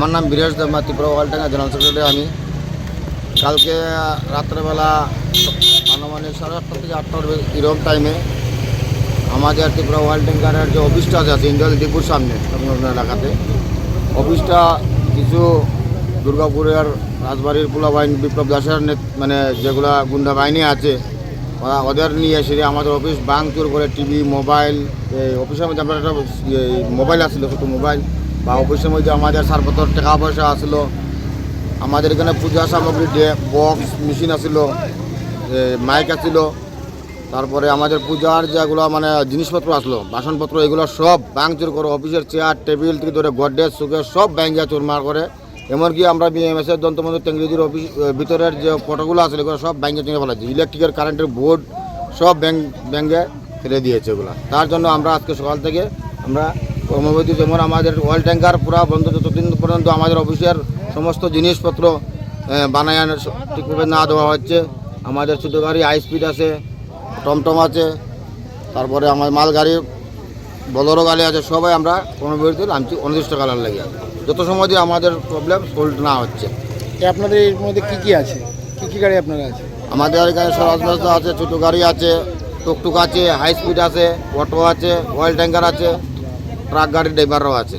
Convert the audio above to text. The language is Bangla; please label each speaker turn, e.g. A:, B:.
A: আমার নাম বীরেশ দেবমা ত্রিপুরা ওয়ালটাঙ্গা জেনারেল সেক্রেটারি আমি। কালকে রাত্রেবেলা আনুমানিক সাড়ে আটটা থেকে আটটার এরকম টাইমে আমাদের ত্রিপুরা ওয়ালটাঙ্গারের যে অফিসটা আছে ইন্ডিয়াল ডিপুর সামনে এলাকাতে। অফিসটা কিছু দুর্গাপুরের রাজবাড়ির পোলা বাহিনী বিপ্লব দাসের মানে যেগুলা গুন্ডা বাহিনী আছে, ওরা ওদের নিয়ে এসে আমাদের অফিস ভাঙচুর করে টিভি, মোবাইল অফিসের মধ্যে আমরা একটা মোবাইল আসলো ছোটো মোবাইল। বা অফিসের মধ্যে আমাদের সারপত্র টাকা পয়সা আসলো। আমাদের এখানে পূজা সামগ্রী বক্স মেশিন আসিল মাইক আসিল। তারপরে আমাদের পূজার যেগুলো মানে জিনিসপত্র আসলো, বাসনপত্র, এগুলো সব ভাঙচুর করে অফিসের চেয়ার টেবিল থেকে ধরে গড্রেজ সুকের সব ব্যাঙ্গে চুরমার করে। এমনকি আমরা বিএমএসের দন্তমন্ত্র তেঙ্গিদির অফিস ভিতরের যে ফটোগুলো আছে এগুলো সব ব্যাঙ্গে চিনে ফেলাচ্ছে ইলেকট্রিকের কারেন্টের বোর্ড সব ব্যাঙ্ক ব্যাঙ্গে ফেলে দিয়েছে এগুলো। তার জন্য আমরা আজকে সকাল থেকে আমরা কর্মবিরতি যেমন আমাদের ওয়াল ট্যাঙ্কার পুরা বন্ধ যতদিন পর্যন্ত আমাদের অফিসের সমস্ত জিনিসপত্র বানায় ঠিকভাবে না দেওয়া হচ্ছে আমাদের ছোটো গাড়ি হাই স্পিড আছে টমটম আছে তারপরে আমার মালগাড়ি বলরো গাড়ি আছে সবাই আমরা কর্মবিরতি নামছি অনির্দিষ্টকালের লাগে যত সময় দিয়ে আমাদের প্রবলেম সলভ না হচ্ছে।
B: আপনাদের এর মধ্যে কী কী আছে? কী কী গাড়ি আপনারা আছে?
A: আমাদের এখানে স্বরাজ আছে ছোটো গাড়ি আছে টুকটুক আছে হাই স্পিড আছে অটো আছে অয়েল ট্যাঙ্কার আছে। ট্রাক গাড়ি ড্রাইভাররাও আছে।